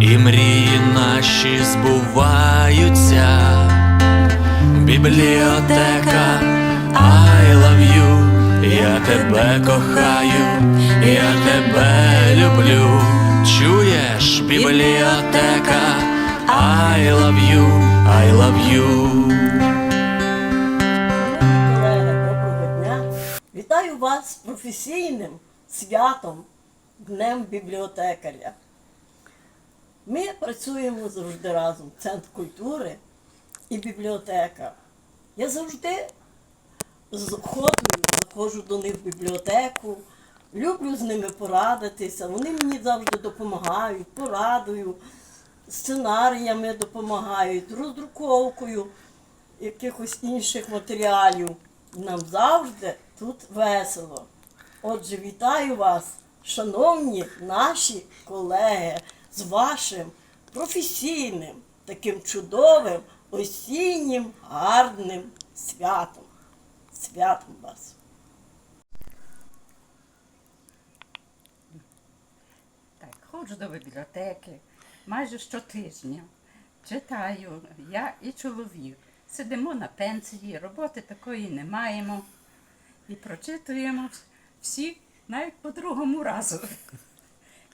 і мрії наші збуваються. Бібліотека, I love you, я тебе кохаю, я тебе люблю. Чуєш, бібліотека, I love you, I love you. Вітаю вас з професійним святом Днем бібліотекаря. Ми працюємо завжди разом. Центр культури і бібліотека. Я завжди з заходжу до них в бібліотеку, люблю з ними порадитися. Вони мені завжди допомагають, порадою, сценаріями допомагають, роздруковкою якихось інших матеріалів. Нам завжди тут весело. Отже, вітаю вас, шановні наші колеги, з вашим професійним, таким чудовим, осіннім, гарним святом. Святом вас! Так, ходжу до бібліотеки майже щотижня. Читаю, я і чоловік. Сидимо на пенсії, роботи такої не маємо. І прочитуємо всі навіть по другому разу.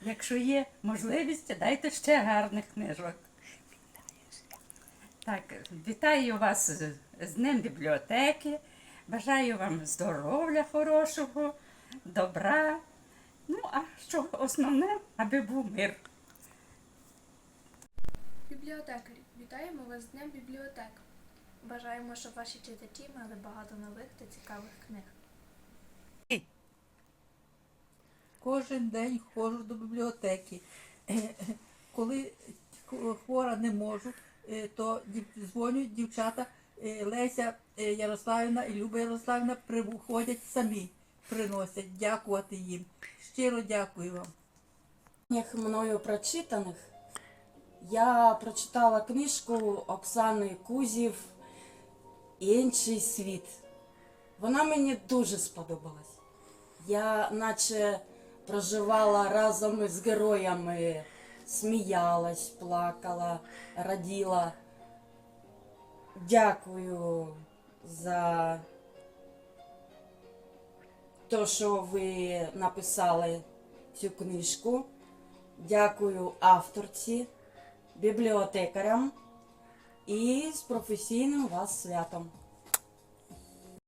Якщо є можливість, дайте ще гарних книжок. Так, вітаю вас з, Днем бібліотеки. Бажаю вам здоров'я хорошого, добра. Ну, а що основне, аби був мир. Бібліотекарі, вітаємо вас з Днем бібліотек. Бажаємо, щоб ваші читачі мали багато нових та цікавих книг. Кожен день ходжу до бібліотеки. Коли хвора не можу, е, то дзвонять дівчата е, Леся е, Ярославівна і Люба Ярославівна приходять самі, приносять. Дякувати їм. Щиро дякую вам. мною прочитаних я прочитала книжку Оксани Кузів Інший світ. Вона мені дуже сподобалась. Я наче проживала разом із героями, сміялась, плакала, раділа. Дякую за те, що ви написали цю книжку. Дякую авторці, бібліотекарям і з професійним вас святом.